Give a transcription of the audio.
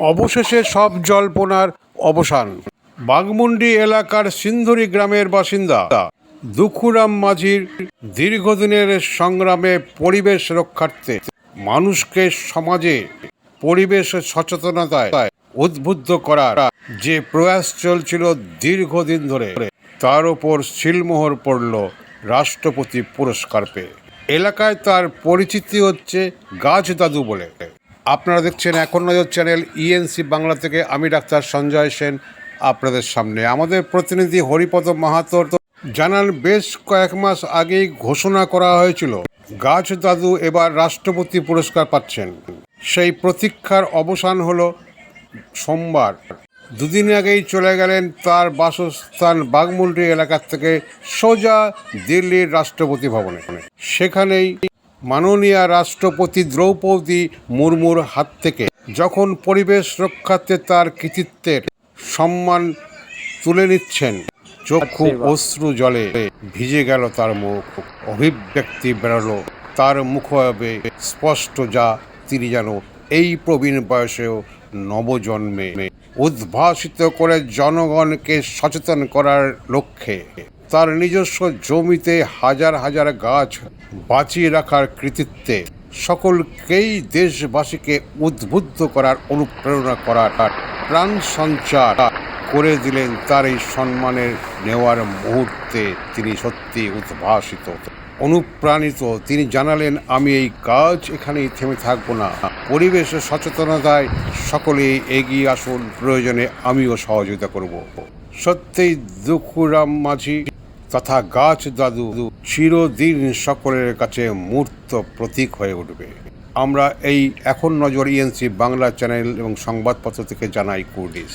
অবশেষে সব জল্পনার অবসান। বাগমুন্ডি এলাকার সিন্ধুরি গ্রামের বাসিন্দা দুখুরাম মাঝির দীর্ঘদিনের সংগ্রামে পরিবেশ রক্ষার্থে মানুষকে সমাজে পরিবেশ সচেতনতায় উদ্বুদ্ধ করার যে প্রয়াস চলছিল দীর্ঘদিন ধরে, তার ওপর সিলমোহর পড়ল রাষ্ট্রপতি পুরস্কার পেয়ে। এলাকায় তার পরিচিতি হচ্ছে গাছ দাদু বলে। আপনারা দেখছেন এখন নজর চ্যানেল ইএনসি বাংলা থেকে আমি ডাক্তার সঞ্জয় সেন আপনাদের সামনে। আমাদের প্রতিনিধি হরিপদ মাহাতোর জানান, বেশ কয়েক মাস আগেই ঘোষণা করা হয়েছিল, গাছ দাদু এবার রাষ্ট্রপতি পুরস্কার পাচ্ছেন। সেই প্রতীক্ষার অবসান হলো সোমবার। দুদিন আগেই চলে গেলেন তার বাসস্থান বাগমুন্ডি এলাকার থেকে সোজা দিল্লির রাষ্ট্রপতি ভবনে। সেখানেই মাননীয় রাষ্ট্রপতি দ্রৌপদী মুর্মুর হাত থেকে যখন পরিবেশ রক্ষাতে তার কৃতিত্বের সম্মান তুলে নিচ্ছেন চক্ষু অশ্রু জলে ভিজে গেল তার মুখ। অভিব্যক্তি বেরোলো তার মুখবে স্পষ্ট যা তিনি যেন এই প্রবীণ বয়সেও নবজন্মে উদ্ভাসিত করে জনগণকে সচেতন করার লক্ষ্যে। তার নিজস্ব জমিতে হাজার হাজার গাছ বাঁচিয়ে রাখার কৃতিত্বে সকলকেই দেশবাসীকে উদ্বুদ্ধ করার অনুপ্রেরণা করার প্রাণ সঞ্চার করে দিলেন তার এই সম্মানের নেওয়ার মুহূর্তে তিনি সত্যি উদ্ভাসিত। অনুপ্রাণিত। তিনি জানালেন, আমি এই কাজ এখানেই থেমে থাকব না। পরিবেশ সচেতনতায় সকলেই এগিয়ে আসুন। প্রয়োজনে আমিও সহযোগিতা করব। সত্যিই দুখুরাম মাঝি তথা গাছ দাদু চিরদিন সকলের কাছে মূর্ত প্রতীক হয়ে উঠবে। আমরা এই এখন নজর ইএনসি বাংলা চ্যানেল এবং সংবাদপত্র থেকে জানাই কুর্ডিশ